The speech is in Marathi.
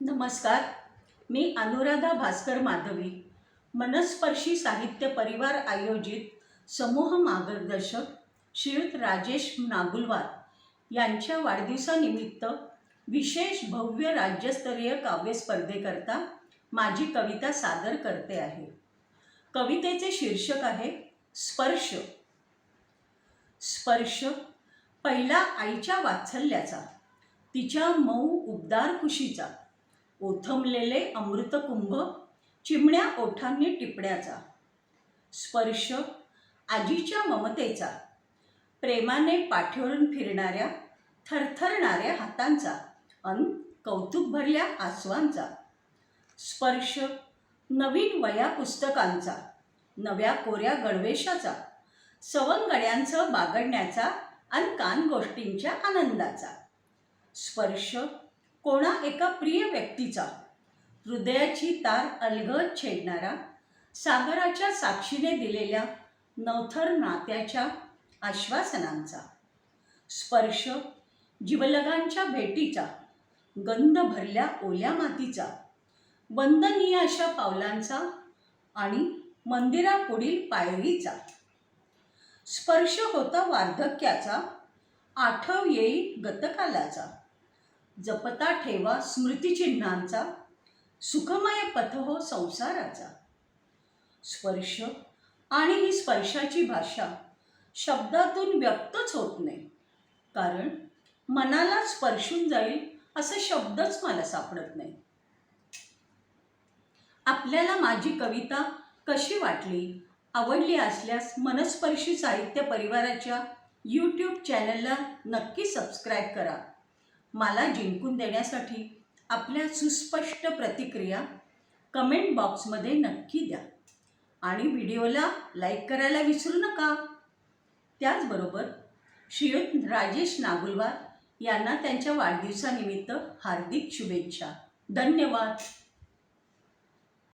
नमस्कार. मी अनुराधा भास्कर माधवी. मनस्पर्शी साहित्य परिवार आयोजित समूह मार्गदर्शक श्रीयुत राजेश नागुलवार यांच्या वाढदिवसानिमित्त विशेष भव्य राज्यस्तरीय काव्य स्पर्धेकरता माझी कविता सादर करते आहे. कवितेचे शीर्षक आहे स्पर्श. स्पर्श पहिला आईच्या वात्सल्याचा तिच्या मऊ उबदार कुशीचा ओथंबलेले अमृतकुंभ चिमण्या ओठांनी टिपण्याचा. स्पर्श आजीच्या ममतेचा. प्रेमाने पाठीवरून फिरणाऱ्या थरथरणाऱ्या हातांचा अन कौतुक भरल्या आसवांचा. स्पर्श नवीन वया पुस्तकांचा नव्या कोऱ्या गणवेशाचा सवंगड्यांचं बागडण्याचा आणि कान गोष्टींच्या आनंदाचा. स्पर्श कोणा एका प्रिय व्यक्तीचा? हृदयाची तार अलगद छेडणारा सागराच्या साक्षीने दिलेल्या नवथर नात्याच्या आश्वासनांचा स्पर्श जिवलगांच्या भेटीचा गंध भरल्या ओल्या मातीचा वंदनीय अशा पावलांचा आणि मंदिरापुढील पायरीचा. स्पर्श होता वार्धक्याचा आठव येई गतकालाचा. जपता ठेवा स्मृतिचिन्हांचा सुखमय पथ हो संसाराचा. स्पर्श आणि ही स्पर्शाची भाषा शब्दातून व्यक्तच होत नाही. कारण मनाला स्पर्शून जाईल असा शब्दच मला सापडत नाही. आपल्याला माझी कविता कशी वाटली आवडली असल्यास मनस्पर्शी साहित्य परिवाराच्या यूट्यूब चॅनलला नक्की सबस्क्राईब करा. मला जिंकून देण्यासाठी आपल्या सुस्पष्ट प्रतिक्रिया कमेंट बॉक्समध्ये नक्की द्या. आणि व्हिडिओला लाईक करायला विसरू नका. त्याचबरोबर श्रीयुत राजेश नागुलवार यांना त्यांच्या वाढदिवसानिमित्त हार्दिक शुभेच्छा. धन्यवाद.